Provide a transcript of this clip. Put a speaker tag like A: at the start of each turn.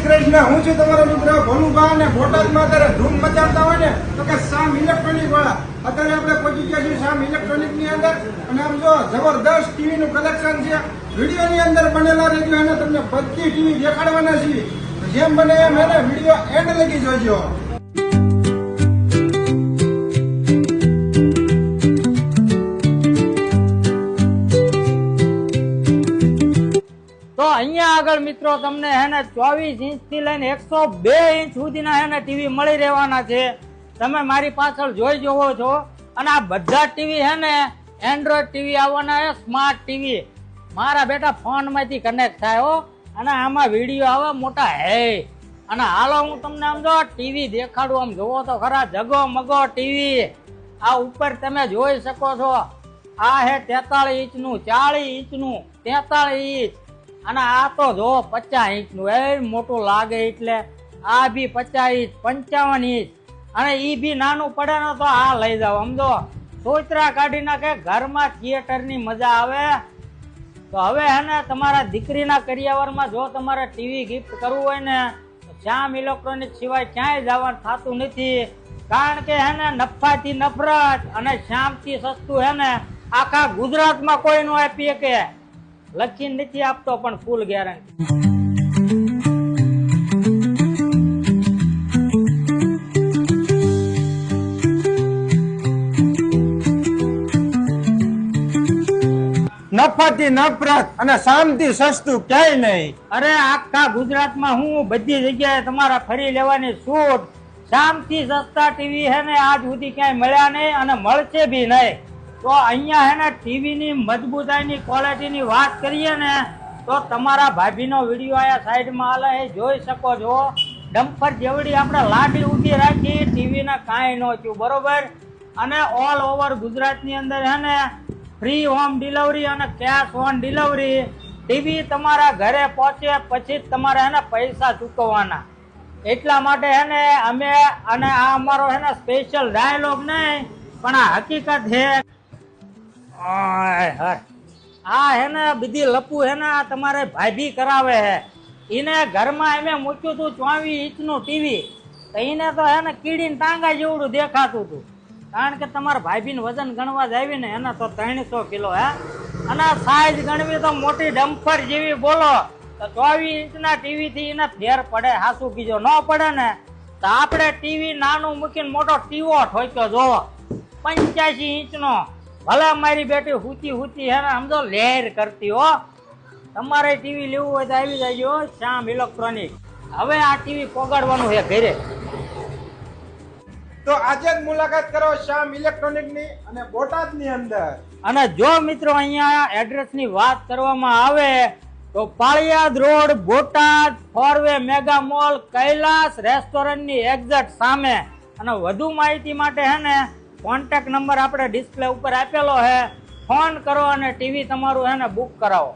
A: હું છું તમારો મિત્ર ભોલુભા અને બોટાદમાં અત્યારે ધૂમ મચાવતા હોય ને, તો કે શામ ઇલેક્ટ્રોનિક વાળા. અત્યારે આપણે પહોંચી ગયા છીએ શામ ઇલેક્ટ્રોનિકની અંદર. અને આમ જો જબરદસ્ત ટીવી નું કલેક્શન છે. વીડિયો ની અંદર બનેલા રેડિયો અને તમને બધી ટીવી દેખાડવાના છીએ. જેમ બને એમ એને વીડિયો એન્ડ લગી જોજો.
B: તો અહીંયા આગળ મિત્રો તમને હે ને ચોવીસ ઇંચથી લઈને એકસો બે ઇંચ સુધીના હે ને ટીવી મળી રહેવાના છે. તમે મારી પાછળ જોઈ જોવો છો. અને આ બધા ટીવી હે ને એન્ડ્રોઈડ ટીવી આવવાના છે, સ્માર્ટ ટીવી. મારા બેટા ફોનમાંથી કનેક્ટ થાય હો. અને આમાં વીડિયો આવે મોટા હે. અને હાલો હું તમને આમ જો ટીવી દેખાડું આમ જોવો તો ખરા જગો મગો ટીવી. આ ઉપર તમે જોઈ શકો છો. આ હે તેતાળીસ ઇંચનું ચાલીસ ઇંચનું, તેતાળીસ. ઇંચ અને આ તો જો પચાસ ઇંચનું એ મોટું લાગે એટલે આ બી પચાસ ઇંચ, પંચાવન ઇંચ. અને ઈ બી નાનું પડે ને તો આ લઈ જાવ સમજો સોચરા કાઢી નાખે, ઘરમાં થિયેટરની મજા આવે. તો હવે હે ને તમારા દીકરીના કરિયાવરમાં જો તમારે ટીવી ગિફ્ટ કરવું હોય ને શ્યામ ઇલેક્ટ્રોનિક સિવાય ક્યાંય જવાનું થતું નથી. કારણ કે હે ને નફાથી નફરત અને શ્યામથી સસ્તું હે ને, આખા ગુજરાતમાં કોઈ નો આપી કે લખીને નથી આપતો પણ ફૂલ ગેરંટી
A: નફાથી નફરત અને શાંતિ સસ્તું ક્યાંય નહીં.
B: અરે આખા ગુજરાતમાં હું બધી જગ્યાએ તમારા ફરી લેવાની છૂટ શામથી સસ્તા ટીવી હે ને આજ સુધી ક્યાંય મળ્યા નહીં અને મળશે બી નહીં. તો અહીંયા હે ને ટીવીની મજબૂતાઈની ક્વોલિટીની વાત કરીએ ને, તો તમારા ભાભીનો વીડિયો અહીંયા સાઈડમાં હાલે એ જોઈ શકો છો ડમ્પર જેવડી આપણે લાડી ઊંધી રાખી, ટીવીને કાંઈ ન થયું, બરોબર અને ઓલ ઓવર ગુજરાતની અંદર હે ને ફ્રી હોમ ડિલિવરી અને કેશ ઓન ડિલિવરી ટીવી તમારા ઘરે પહોંચે પછી જ તમારે એને પૈસા ચૂકવવાના એટલા માટે હે ને, અમે, અને આ અમારો હે ને સ્પેશિયલ ડાયલોગ નહીં, પણ આ હકીકત છે. આ હે ને બધી લપુ હે ને તમારે ભાભી કરાવે હે. એને ઘરમાં એમે મૂક્યું હતું ચોવીસ ઇંચનું ટીવી. તો એને તો હે ને કીડીને ટાંગા જેવડું દેખાતું હતું કારણ કે તમારા ભાભીને વજન ગણવા જ આવી ને એને તો ત્રણસો કિલો હે. અને સાઈઝ ગણવી તો મોટી ડમ્ફર જેવી બોલો. તો ચોવીસ ઇંચના ટીવીથી એને ફેર પડે, હાસુ કીજો ન પડે ને. તો આપણે ટીવી નાનું મૂકીને મોટો ટીવો ઠોક્યો જોવો પંચ્યાસી ઇંચનો. ભલે મારી બેટી હુચી હુચી હે ને સમજો લહેર કરતી હો. તમારે ટીવી લેવું હોય તો આવી જજો શ્યામ ઇલેક્ટ્રોનિક હવે આ ટીવી પોગાડવાનું છે ઘરે.
A: તો આજે જ મુલાકાત કરો શ્યામ ઇલેક્ટ્રોનિકની અને બોટાદની અંદર.
B: અને જો મિત્રો અહીંયા એડ્રેસની વાત કરવામાં આવે તો Paliyad road Botad four way mega mall Kailash રેસ્ટોરન્ટની એક્ઝેક્ટ સામે. અને વધુ માહિતી માટે હે ને કોન્ટેક્ટ નંબર આપણે ડિસ્પ્લે ઉપર આપેલો છે. ફોન કરો અને ટીવી તમારું એને બુક કરાવો.